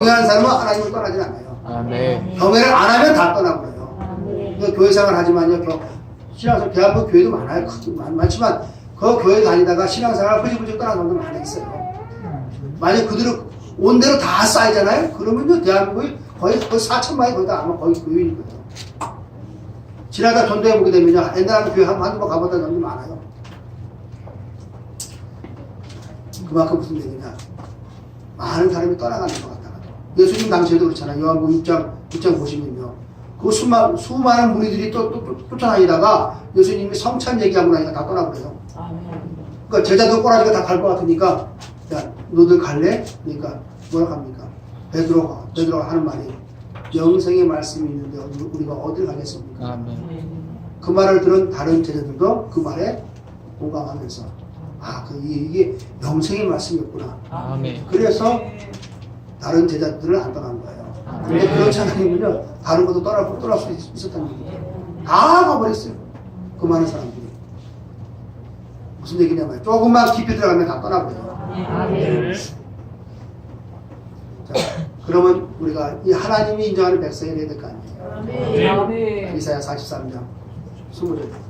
경외하는 사람은 하나님을 떠나지 않아요. 아멘. 경외를 안 하면 다 떠나버려요. 그 교회 생활 하지만요, 교, 신앙생활, 대한민국 교회도 많아요. 크- 많, 많지만, 그 교회 다니다가 신앙생활 흐지부지 떠나는 분들 많이 있어요. 만약 그대로 온 대로 다 쌓이잖아요? 그러면요, 대한민국이 거의, 거의 4천만이 거의 다 아마 거의 교회인 거예요. 지나다 전도해 보게 되면요, 옛날에 교회 한, 한두 번 가보던 사람들 많아요. 그만큼 무슨 얘기냐. 많은 사람이 떠나가는 것 같다가. 예수님 당시에도 그렇잖아요. 요한복음 6장, 6장 보시면요. 그 수많은, 수많은 무리들이 또, 또, 또 쫓아다니다가 예수님이 성찬 얘기하고 나니까 다 떠나버려요. 그러니까 제자도 꼬라지가 다 갈 것 같으니까, 야, 너들 갈래? 그러니까 뭐라 합니까? 베드로가, 베드로가 하는 말이 영생의 말씀이 있는데 우리가 어딜 가겠습니까? 아멘. 그 말을 들은 다른 제자들도 그 말에 공감하면서 아, 그 이- 이게 영생의 말씀이었구나. 아멘. 그래서 다른 제자들을 안 떠난 거예요. 근데 그렇지 않으면요, 다른 것도 떠날, 떠날 수 있- 있었다는 얘기예요. 다 가버렸어요. 그 많은 사람들이. 무슨 얘기냐면, 조금만 깊이 들어가면 다 떠나버려요. 자, 그러면 우리가 이 하나님이 인정하는 백성이 돼야 될 거 아니에요. 이사야 43장 20절.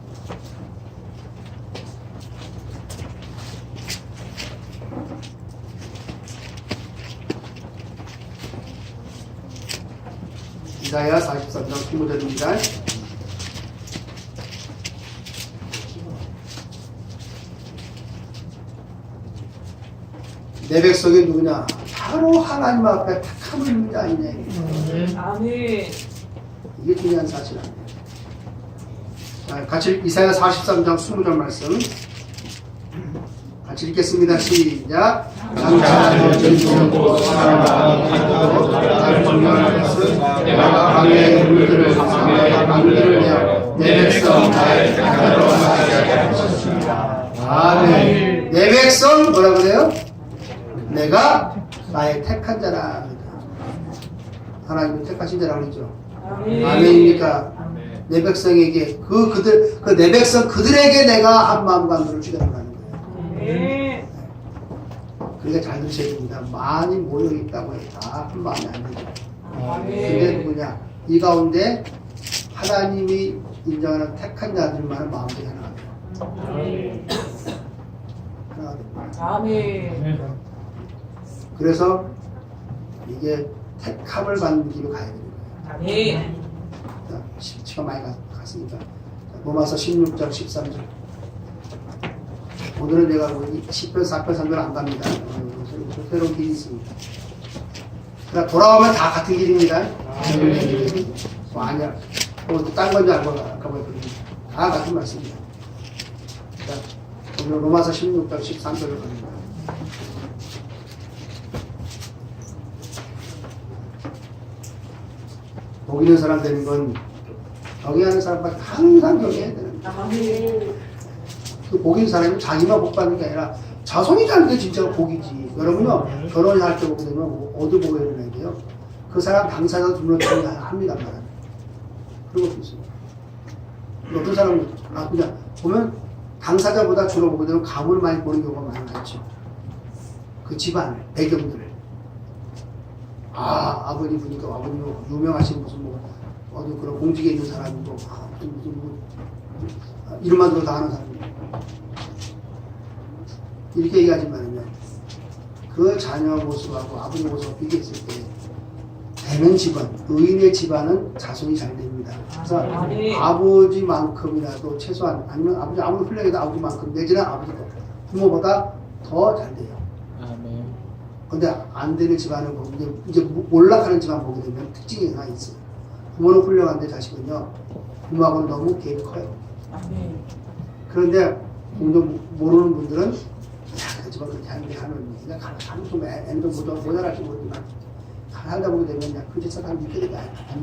이사야 43장 20절입니다. 내 백성이 누구냐? 바로 하나님 앞에 택함을 입는 자 아니냐. 아멘. 이게 중요한 사실 아니에요. 자, 같이 이사야 43장 20절 말씀 같이 읽겠습니다. 시작. 장차는 전투하고 사랑과 기도하고 나를 존경하는 것은 내가 강의 물들을 상하여 강들을 내어 내 백성 나의 택하러 나게 할 것입니다. 아멘. 내 백성 뭐라 그래요? 내가 나의 택한 자라. 하나님은 택하신 자라 그러죠. 아멘입니까? 내 백성에게 그 그들 그 내 백성 그들에게 내가 한 마음과 눈을. 아멘. 그러니까 잘 들으셔야 됩니다. 많이 모여 있다고 해서 다한 마음이 안 되죠. 근데 아멘. 누구냐? 이 가운데 하나님이 인정하는 택한 자들만은 마음들이 하나가 돼요. 하나가 돼요. 아멘. 그래서 이게 택함을 받는 길로 가야 되는 거예요. 아멘. 자, 시- 시간 많이 갔, 갔으니까. 자, 로마서 16장 13절. 오늘은 내가 뭐 10편, 4편, 3편 안 갑니다. 무슨 새로운 길이 있습니다. 그러니까 돌아오면 다 같은 길입니다. 뭐 아니야. 뭐딴 건지 알고 가봐야 다 같은 말씀입니다. 자, 오늘 로마서 16장 13절을 갑니다. 복 있는 사람 되는 건 경외하는 사람밖에 항상 경외해야 되는 거예요. 그복 있는 사람이 자기만 복 받는 게 아니라 자손이 사는 게 진짜 복이지. 여러분요, 결혼할 때 보게 되면 어디 보고 일어나야 돼요? 그 사람 당사자 등록증이 합니다만. 그런 것도 있습니다. 어떤 사람은, 아, 그냥, 보면 당사자보다 주로 보게 되면 가문을 많이 보는 경우가 많았죠. 그 집안, 배경들을. 아, 아버님 보니까 아버님 뭐 유명하신 무슨 뭐, 어디 그런 공직에 있는 사람이고, 아, 무슨, 뭐, 아, 이름만 들어도 다 아는 사람이고. 이렇게 얘기하지만요, 그 자녀 모습하고 아버지 모습을 비교했을 때, 되는 집안, 의인의 집안은 자손이 잘 됩니다. 그래서 아멘. 아버지만큼이라도 최소한, 아니면 아버지 아무리 훌륭해도 아버지만큼, 내지는 아버지도 부모보다 더 잘 돼요. 아멘. 근데 안 되는 집안을 보고 이제, 이제 몰락하는 집안 보게 되면 특징이 하나 있어요. 부모는 훌륭한데 자식은요 부모하고는 너무 갭이 커요. 아멘. 그런데 공동 모르는 분들은 야, 그 집안 그렇게 하는데 하면 그냥 가만 가면 좀 애- 애는 좀 못- 모자랄지 모르지만 가만 살다 보게 되면 그냥 그 집사 사람 되게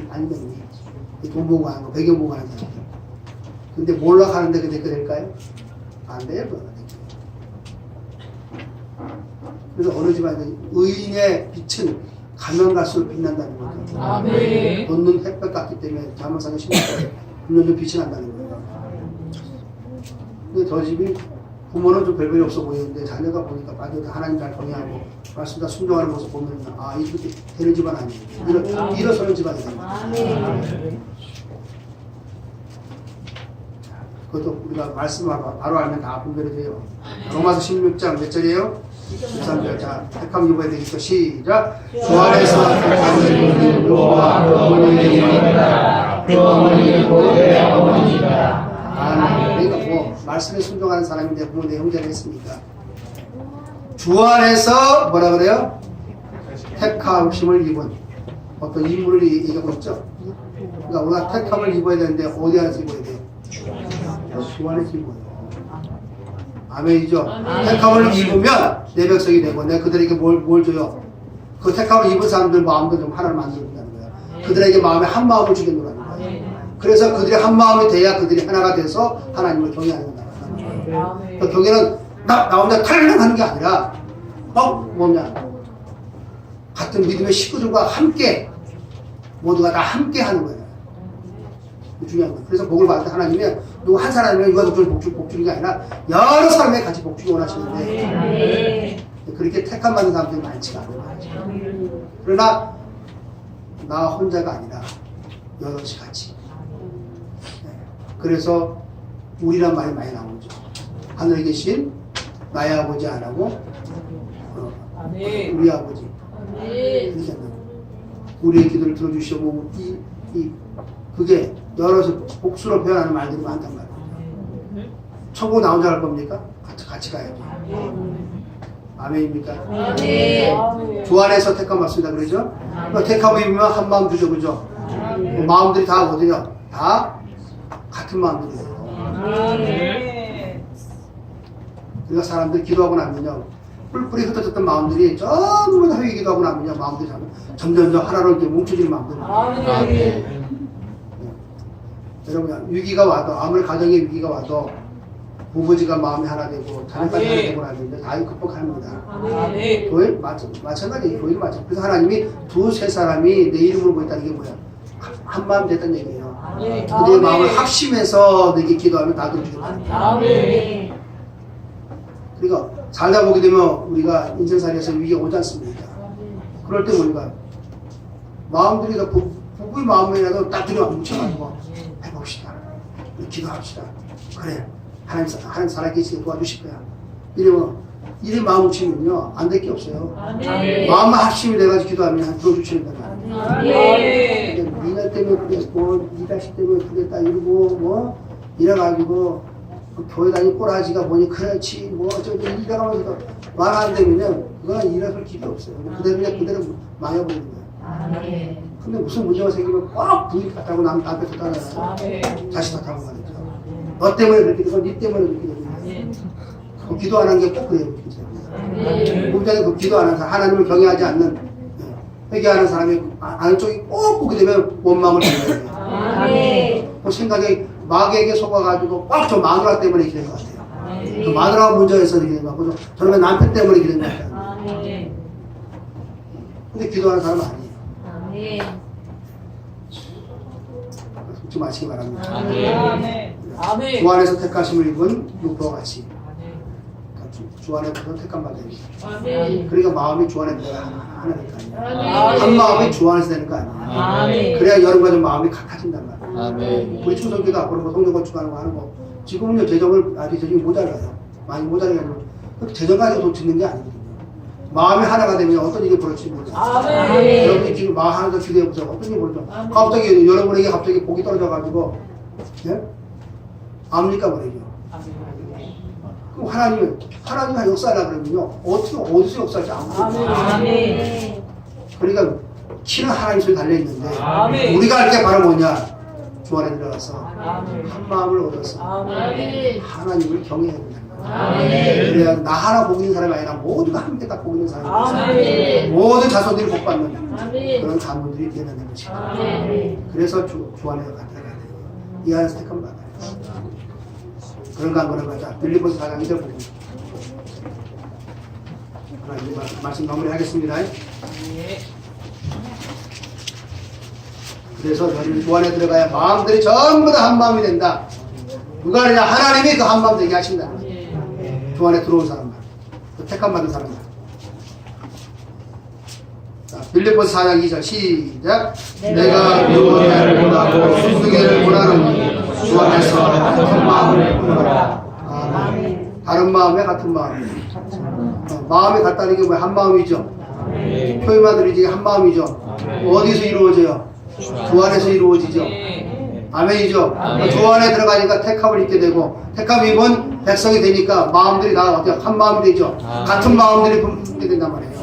아니거든요. 돈 보고 하는 거, 배경 보고 하는 사람들. 근데 몰락하는데 그게 될까요? 안 돼요, 그거는. 그래서 어느 집안에 의인의 빛은 가면 갈수록 빛난다는 거죠. 아멘. 돋는 햇볕 같기 때문에 자문상에 심는 좀 빛이 난다는 거예요. 근데 저 집이 부모는 좀 별별이 없어 보이는데 자녀가 보니까 빠져도 하나님 잘 경외하고 말씀 다 순종하는 모습 보면 아 이렇게 되는 집안 아니에요. 일어, 일어서는 집안이 됩니다. 아멘. 그것도 우리가 말씀 바로, 바로 알면 다 분별이 돼요. 로마서 16장 몇 절이에요? 13절. 자, 택함 입어야 되니까 시작. 주 안에서 택함을 여호와 그 어머니이다. 그 어머니는 내 어머니이다. 아멘. 말씀에 순종하는 사람인데 부모 내 형제를 했으니까. 주 안에서 뭐라 그래요? 택함심을 입은 어떤 인물을 얘기하고 있죠. 그러니까 우리가 택함을 입어야 되는데 어디 안에서 입어야 돼요? 주 안에서 입어요. 아멘이죠. 택함을 입으면 내 백성이 되고 내가 그들에게 뭘, 뭘 줘요? 그 택함을 입은 사람들 마음도 좀 하나를 만들어준다는 거예요. 그들에게 마음에 한 마음을 주겠노라는 거예요. 그래서 그들이 한 마음이 돼야 그들이 하나가 돼서 하나님을 경외하는 거다. 아멘. 그 경외는 나, 나 혼자 탈락 하는 게 아니라, 어, 뭐냐. 같은 믿음의 식구들과 함께, 모두가 다 함께 하는 거예요. 그게 중요한 거예요. 그래서 복을 받을 때 하나님이 누구 한 사람이면 이거 좀 복주, 복주는 게 아니라, 여러 사람이 같이 복 주기 원하시는데, 아멘. 그렇게 택함 받는 사람들이 많지가 거예요. 그러나, 나 혼자가 아니라, 여럿이 같이. 네. 그래서, 우리란 말이 많이 나오죠. 하늘에 계신 나의 아버지 안 하고, 어. 우리 아버지. 아멘. 그러잖아요. 우리의 기도를 들어주시고, 이, 이, 그게 여러서 복수로 표현하는 말들이 많단 말이에요. 천국 나 혼자 갈 겁니까? 같이, 같이 가야죠. 아멘입니까? 아멘. 주 안에서 택함 받습니다. 그러죠? 그 택함을 입으면 한 마음 주죠. 그죠? 그 마음들이 다 어디냐? 다 같은 마음들이에요. 아멘. 그러니까 사람들이 기도하고 나면요. 뿔뿔이 흩어졌던 마음들이 전부 다 회개 기도하고 나면요. 마음들이 점- 점점점 하나로 이렇게 뭉쳐지는 마음들. 아멘. 여러분, 위기가 와도, 아무리 가정에 위기가 와도, 부부지가 마음이 하나 되고, 자녀까지 하나 되고 나는데 다 극복합니다. 아멘. 교회, 마찬, 마찬가지, 교회도 마찬가지. 그래서 하나님이 두 세 사람이 내 이름으로 모였다는 게 뭐야? 한- 한 마음 됐다는 얘기예요. 아멘. 그들의 마음을 합심해서 너에게 기도하면 다 들어주겠다. 아멘. 그러니까 살다 보게 되면 우리가 인생살이에서 위기가 오지 않습니까? 그럴 때 우리가 마음들이 다 부, 부부의 마음이라도 딱 들여 뭉쳐가지고 해봅시다. 기도합시다. 그래. 하나님, 사- 하나님 살아계시게 도와주실 거야. 이러면, 이래 마음 뭉치면요, 안 될 게 없어요. 마음만 합심이 돼가지고 기도하면 들어주시는 거야. 니네 때문에 그랬고, 니 자식 때문에 그랬다 이러고, 뭐, 이래가지고, 그 교회 다니 꼬라지가 뭐니, 그렇지, 뭐, 저기, 이래가면서 말 안 되면요, 그거는 일어설 길이 없어요. 그대로 그냥 그대로 망해버리는 거예요. 근데 무슨 문제가 생기면 꼭 부인 탓하고 남, 남편 탓하잖아요. 아멘. 자식 탓하고 말이죠. 너 때문에 그렇게 되고, 니 때문에 그렇게 되고. 그 기도 안한게꼭 그래요. 공장에 그 기도 안 하는 사람, 하나님을 경외하지 않는, 예, 회개하는 사람이 아- 아는 쪽이 꼭 보게 되면 원망을 하는 거예요. 아멘. 그 생각에 마귀에게 속아가지고 꽉 저 마누라 때문에 된것 같아요. 그 마누라가 문제에서 된것 같고, 저는 남편 때문에 된것 같아요. 아멘. 근데 기도하는 사람은 아니에요. 아멘. 속지 마시기 바랍니다. 아멘. 아멘. 주 안에서 택하심을 입은 육도와 같이. 주, 택함 받아야 돼요. 아멘. 그러니까 마음이 주 안에 내가 하나 될거 아니에요. 아멘. 한 마음이 주 안에서 되는 거 아니에요. 아멘. 그래야 여러분과 좀 마음이 같아진단 말이에요. 아멘. 우리 충성기도 앞으로 뭐 성령 건축하는 거 하는 거 지금은요 재정을 아직 재정이 모자라요 많이 모자라게 그 재정 가지고 돈 짓는 게 아니거든요 마음이 하나가 되면 어떤 일이 벌어질지 모르죠 아멘. 여러분이 지금 마음 하나 더 기대해 보세요 어떤 일이 벌어져. 갑자기 여러분에게 갑자기 복이 떨어져 가지고 예? 압니까 버리죠 그럼 하나님 하나님이 역사하려 그러면요 어떻게 어디서 역사할지 아무도. 몰라요 아멘. 그러니까 키는 하나님 손에 달려 있는데 아멘. 우리가 할 게 바로 뭐냐 주 안에 들어가서 아멘. 한 마음을 얻어서 아멘. 하나님을 경외해야 된다. 아멘. 그래야 나 하나 복 있는 사람이 아니라 모두가 함께 딱복 있는 사람이 아멘. 모든 자손들이 복 받는 아멘. 그런 가문들이 되는 것이다. 아멘. 그래서 주, 주 안에 들어가야 돼요. 이 안에서 택함 받아요. 그런 강건을 가자. 빌리포스 4장 2절 보고. 하나님 말- 말씀 마무리하겠습니다. 예. 그래서 너희는 주 안에 들어가야 마음들이 전부 다 한 마음이 된다. 누가 아니냐 하나님이 그 한 마음 되게 하신다. 예. 주 안에 들어온 사람만. 그 택함 받은 사람만. 자, 빌립보서 4장 2절 시작. 내가 유고냐를 원하고 순둥이를 원하는 주 안에서 같은 마음을 품어라. 아멘. 다른 마음에 같은 마음. 어, 마음이 같다는 게 뭐야? 한 마음이죠. 표현만 들으지 한 마음이죠. 어디서 이루어져요? 주 안에서 이루어지죠. 아멘이죠. 주 안에 들어가니까 택함을 입게 되고 택함 입은 백성이 되니까 마음들이 다 어때요? 한 마음이 되죠. 같은 마음들이 품게 된단 말이에요.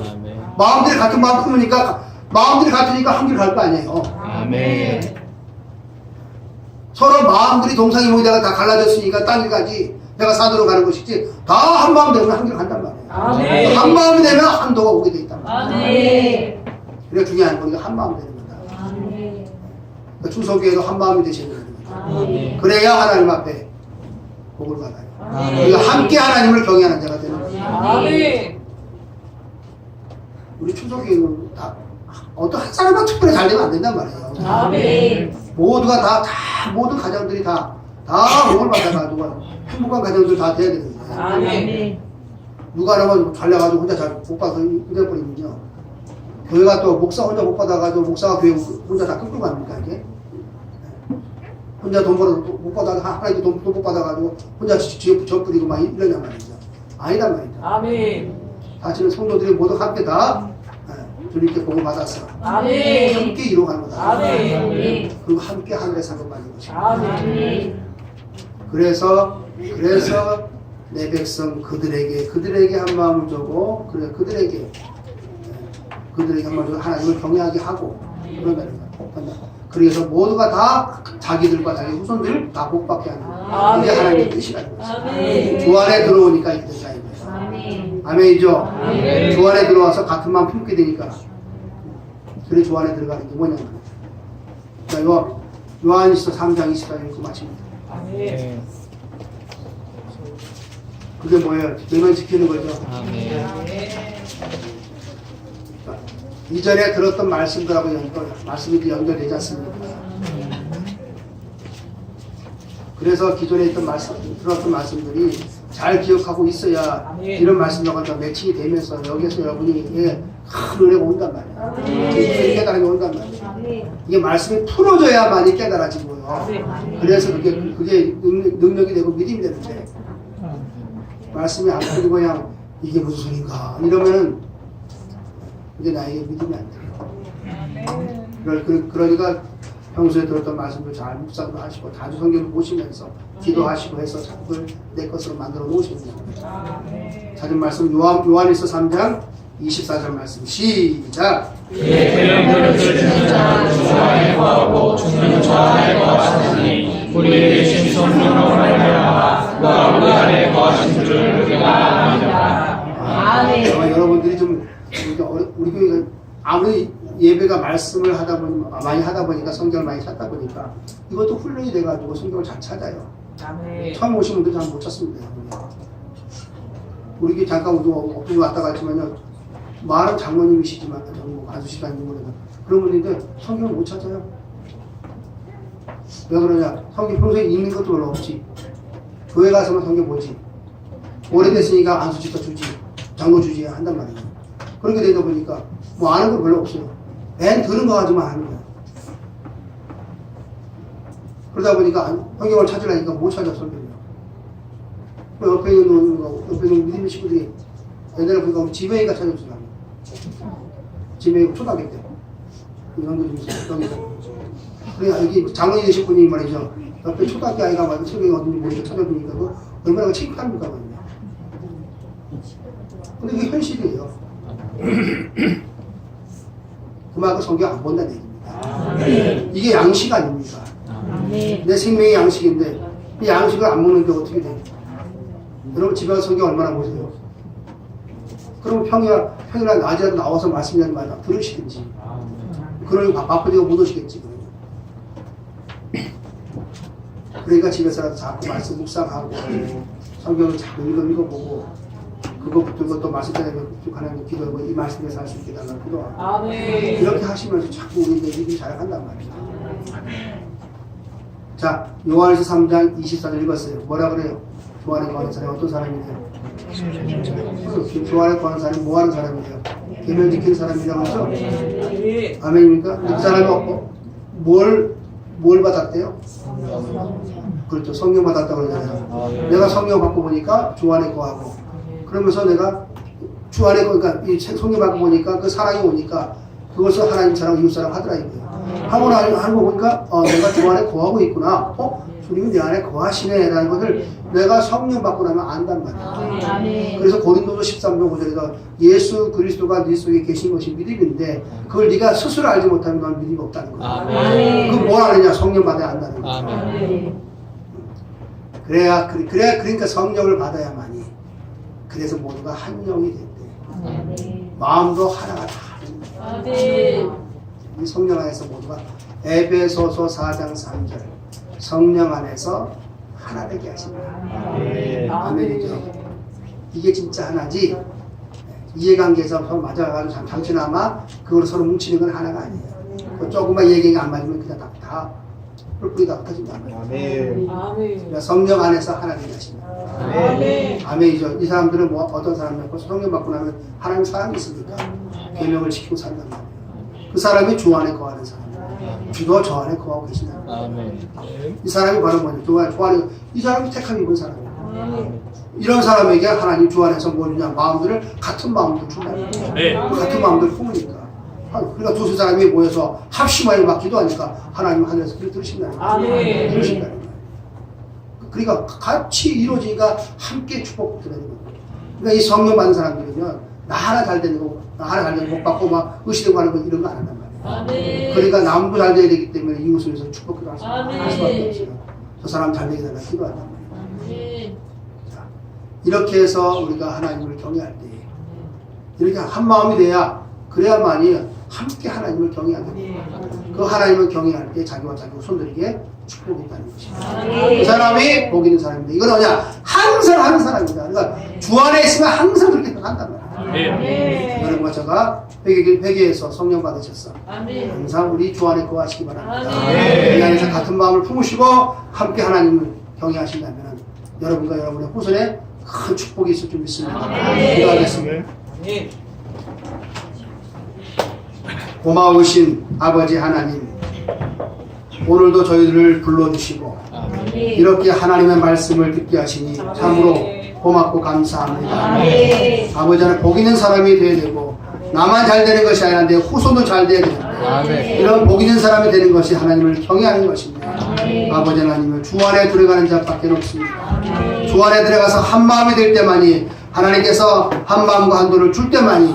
마음들이 같은 마음 품으니까 마음들이 같으니까 한길 갈 거 아니에요. 아멘. 서로 마음들이 동상이몽이 되가 다 갈라졌으니까 딴길 가지. 내가 사도로 가는 것이지. 다 한 마음 되면 한길 간단 말이에요. 아멘. 한 마음이 되면 한도가 오게 돼 있단 말이에요. 아멘. 그래 중요한 건 이게 한 마음 되는 거다. 아멘. 그러니까 충성교회도 한 마음이 되셔야 되는 거다. 아멘. 그래야 하나님 앞에 복을 받아요. 아멘. 우리가 함께 하나님을 경외하는 자가 되는 거예요. 아멘. 우리 충성교회는 다 어떤 한 사람만 특별히 잘 되면 안 된단 말이에요. 아멘. 모두가 다, 다 모든 가정들이 다, 다 복을 받아가지고 행복한 가정들 다 돼야 되는 거예요. 아멘. 누가 하나만 잘나가지고 혼자 잘 못 받아서 힘들어버리면요. 교회가 또 목사 혼자 못 받아가지고 목사가 교회 혼자 다 끌고 갑니까, 이게? 혼자 돈 벌어서 못 받아가, 하나님도 돈, 돈 못 받아가지고 혼자 지역 저 뿌리고 막 이러냔 말이죠. 아니단 말이죠. 아멘. 다시는 성도들이 모두 함께 다 예, 주님께 복을 받았어. 아멘. 함께 이루어가는 거다. 아멘. 그리고 함께 하늘의 상을 받는 것이다. 아멘. 그래서 그래서 내 백성 그들에게 그들에게 한 마음을 주고 그래 그들에게 예, 그들에게 한 마음을 주고 하나님을 경외하게 하고 그런다는 거야. 그래서 모두가 다 자기들과 자기 후손들 다 복받게 하는 아멘. 하나님의 뜻이라는. 아멘. 주 안에 들어오니까 이거야. 아멘. 아멘이죠. 아멘. 주 안에 들어와서 같은 마음 품게 되니까. 그래 주 안에 들어가는 게 뭐냐면. 자, 요 요한일서 3장 24절 읽고 마칩니다. 아멘. 그게 뭐예요? 내만 지키는 거죠. 아멘. 이전에 들었던 말씀들하고 연결, 말씀이 연결되지 않습니까? 그래서 기존에 있던 말씀, 들었던 말씀들이 잘 기억하고 있어야. 이런 말씀들과 다 매칭이 되면서 여기에서 여러분이 예, 큰 은혜가 온단 말이에요. 깨달음이 온단 말이에요. 이게 말씀이 풀어져야만이 깨달아지고요. 그래서 그게, 그게 능- 능력이 되고 믿음이 되는데 말씀이 안 풀리고 그냥 이게 무슨 소린가 이러면은 이게 나에게 믿음이 안 돼요. 그러, 그, 그러니까 평소에 들었던 말씀도 잘 묵상도 하시고 자주 성경을 보시면서 기도하시고 해서 자꾸 내 것으로 만들어 놓으시는 거예요. 찾은 말씀 요한, 요한일서 3장 24절 말씀 시작 그의 계명들을 지키는 자는 주 안에 거하고 주는 주 안에 거하시니 우리 대신 성령으로 말미암아 그가 우리 안에 거하신 줄을 우리가 압니다. 아멘. 아마 여러분들이 좀 우리 교회가 아무리 예배가 말씀을 하다 보니 많이 하다 보니까 성경을 많이 찾다 보니까 이것도 훈련이 돼가지고 성경을 잘 찾아요. 아멘. 처음 오신 분들 잘 못 찾습니다. 우리 교회 잠깐 엊그제 왔다 갔지만요. 말은 장로님이시지만 뭐 안수시간인지 모르겠 그런 분인데 성경을 못 찾아요. 왜 그러냐? 성경 평소에 읽는 것도 별로 없지. 교회 가서만 성경 보지. 오래됐으니까 안수시가 주지. 장로 주지 한단 말이에요. 그렇게 되다 보니까 뭐 아는 거 별로 없어요. 맨 들은 거 가지고만 아는 거야. 그러다 보니까 안- 성경을 찾으려니까 못 찾아 성경을. 그 옆에 있는 거, 옆에 있는 믿음의 친구들이 옛날에 보니까 지명이가 찾아주더라고. 지명이가 초등학교 때. 이 정도 좀. 여기서. 그래, 여기 장로님 되신 분이 말이죠. 옆에 초등학교 아이가 와서 성경이 어딘지 모르니까 찾아주니까 그 얼마나 창피합니까, 그거든요. 근데 그게 현실이에요. 그만큼 성경 안 본다는 얘기입니다. 이게 양식 아닙니까? 아멘. 내 생명의 양식인데 이 양식을 안 먹는데 어떻게 돼? 여러분 집에 가서 성경 얼마나 보세요? 그럼 평이나 평이나 낮이라도 나와서 말씀이라도 말다 들으시든지 그러니 바- 바쁘니까 못 오시겠지 그러면. 그러니까 집에서라도 자꾸 말씀 묵상하고 성경을 자꾸 읽어 읽어보고 그거 붙들고 또 말씀 때문에 쭉 하나님 기도하고 이 말씀에서 할수 있게 달라고 기도하고 아멘. 이렇게 하시면서 자꾸 우리 내 믿음이 자라간단 말이야. 자, 요한에서 3장 24절 읽었어요. 뭐라 그래요? 주 안에 거하는 사람이 어떤 사람이래요? 그, 주 안에 거하는 사람이 뭐 하는 사람이래요? 계명 지키는 사람이라고 하죠? 아멘입니까? 그 사람이 어, 뭘, 뭘 받았대요? 그렇죠. 성령 받았다고 그러잖아요. 내가 성령 받고 보니까 주 안에 거하고 그러면서 내가 주 안에 거, 그러니까 이 성령 받고 보니까 그 사랑이 오니까 그것을 하나님 사랑, 이웃 사랑 하더라 이거예요. 하고 나 알고 보니까 어, 내가 주 안에 거하고 있구나. 어? 주님이 내 안에 거하시네라는 것을 내가 성령 받고 나면 안단 말이에요. 아멘. 그래서 고린도서 13장 5절에서 예수 그리스도가 네 속에 계신 것이 믿음인데 그걸 네가 스스로 알지 못하면 넌 믿음이 없다는 거야. 아멘. 그뭘 아느냐? 성령 받아야 안다는 거야. 아멘. 아멘. 그래야 그래, 그러니까 성령을 받아야만이 그래서 모두가 한 영이 됐대. 아멘. 마음도 하나가 다 거야. 이 성령 안에서 모두가 에베소서 4장 3절 성령 안에서 하나 되게 하신다. 아멘이죠. 이게 진짜 하나지. 이해관계에서 서로 맞아가지고 잠, 잠시나마 그걸 서로 뭉치는 건 하나가 아니에요. 그 조금만 얘기가 안 맞으면 그냥 다, 다 뿔뿔이 다 흩어진단 말이에요. 그러니까 성령 안에서 하나 되게 하신다. 아멘이죠. 이 사람들은 뭐 어떤 벌써 성령 받고 나면 하나님 사랑이 있으니까 계명을 지키고 산단 말이에요. 그 사람이 주 안에 거하는 사람. 주도 저 안에 거하고 계신다. 아멘. 이 사람이 바로 뭐냐? 주 안에, 주 안에 이 사람이 택함 입은 사람이에요. 이런 사람에게 하나님 주 안에서 뭐 주냐? 마음들을 같은 마음들 준다. 네. 그 같은 마음들 품으니까. 아, 그러니까 두세 사람이 모여서 합심하여 막 기도하니까 하나님 하늘에서 그를 들으신다는 거예요. 아멘. 들으신다는 거예요. 그러니까 같이 이루어지니까 함께 축복 드리는 거예요. 그러니까 이 성령 받은 사람들은요, 나 하나 잘 되는 거, 나 하나 잘 되는 거못 받고 막 의시되고 하는 거 이런 거 안 한단 말이에요. 그러니까 남도 잘 돼야 되기 때문에 이웃을 위해서 축복 기도 할 수- 할 수밖에 없어요. 저 사람 잘 되게 달라 기도한단 말이에요. 자, 이렇게 해서 우리가 하나님을 경외할 때 이렇게 한 마음이 돼야 그래야만이 함께 하나님을 경외하게 돼요. 그 하나님을 경외할 때 자기와 자기가 손들이게 축복이 있다는 것입니다. 그 사람이 복 있는 사람입니다. 이건 뭐냐? 항상 하는 사람입니다. 그러니까 주 안에 있으면 항상 그렇게 한단 말이에요. 네. 여러분과 제가 회개, 회개 에서 성령 받으셨어. 항상 우리 주 안에 거하시기 바랍니다. 이 안에서 같은 마음을 품으시고 함께 하나님을 경외하신다면 여러분과 여러분의 후손에 큰 축복이 있을 줄 믿습니다. 기도하겠습니다. 고마우신 아버지 하나님, 오늘도 저희들을 불러주시고 이렇게 하나님의 말씀을 듣게 하시니 참으로 고맙고 감사합니다. 아버지 하나님 복 있는 사람이 되어야 되고 나만 잘 되는 것이 아니라 내 후손도 잘 되어야 되는데. 이런 복 있는 사람이 되는 것이 하나님을 경외하는 것입니다. 아버지 하나님을 주 안에 들어가는 자밖에 없습니다. 주 안에 들어가서 한 마음이 될 때만이 하나님께서 한 마음과 한 도를 줄 때만이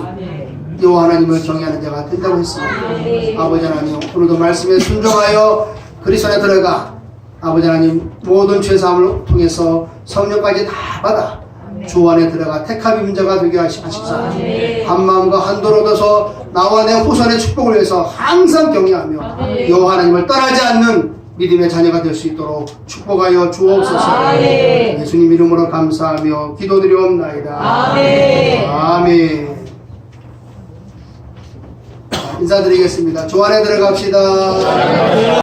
여호와 하나님을 경외하는 자가 된다고 했습니다. 아버지 하나님 오늘도 말씀에 순종하여 그리스도 안에 들어가 아버지 하나님 모든 죄사함을 통해서 성령까지 다 받아 주 안에 들어가 택함 임자가 되게 하시- 하시사 한 마음과 한 도로 얻어서 나와 내 후손의 축복을 위해서 항상 경외하며 여호와 하나님을 떠나지 않는 믿음의 자녀가 될 수 있도록 축복하여 주옵소서. 예수님 이름으로 감사하며 기도드리옵나이다. 아멘 인사드리겠습니다. 주 안에 들어갑시다